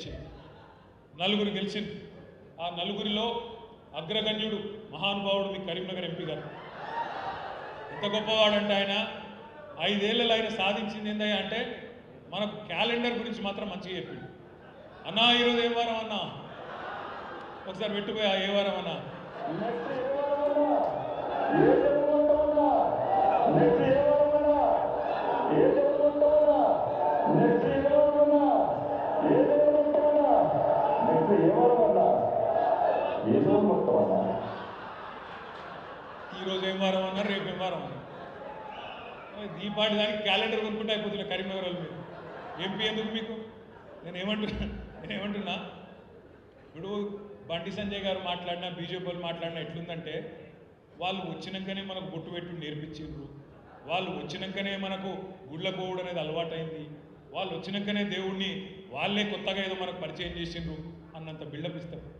వచ్చింది నలుగురు గెలిచింది ఆ నలుగురిలో అగ్రగణ్యుడు మహానుభావుడు మీ కరీంనగర్ ఎంపీ గారు. ఎంత గొప్పవాడంటే ఆయన ఐదేళ్ళలో ఆయన సాధించింది ఏందయ్యా అంటే మనకు క్యాలెండర్ గురించి మాత్రం మంచిగా చెప్పింది అన్నా ఈరోజు ఏ వారం అన్నా? ఒకసారి పెట్టుకోయా ఏ వారం అన్నా? ఏదో మొత్తం అన్నా ఈరోజు ఏం వారం అన్నారు? రేపు ఏం వారం అన్నారు? దీపాటి దానికి క్యాలెండర్ కొనుక్కుంటే అయిపోతుంది కరీంనగర్ వాళ్ళు. మీరు ఎంపీ ఎందుకు మీకు? నేను ఏమంటున్నా నేను ఏమంటున్నా? ఇప్పుడు బండి సంజయ్ గారు మాట్లాడినా బీజేపీ వాళ్ళు మాట్లాడినా ఎట్లుందంటే వాళ్ళు వచ్చినాకనే మనకు బొట్టు పెట్టు నేర్పించిండ్రు. వాళ్ళు వచ్చినాకనే మనకు గుళ్ళ పోవుడు అనేది అలవాటైంది. వాళ్ళు వచ్చినాకనే దేవుణ్ణి వాళ్ళే కొత్తగా ఏదో మనకు పరిచయం చేసిండ్రు అన్నంత బిల్డప్ ఇస్తారు.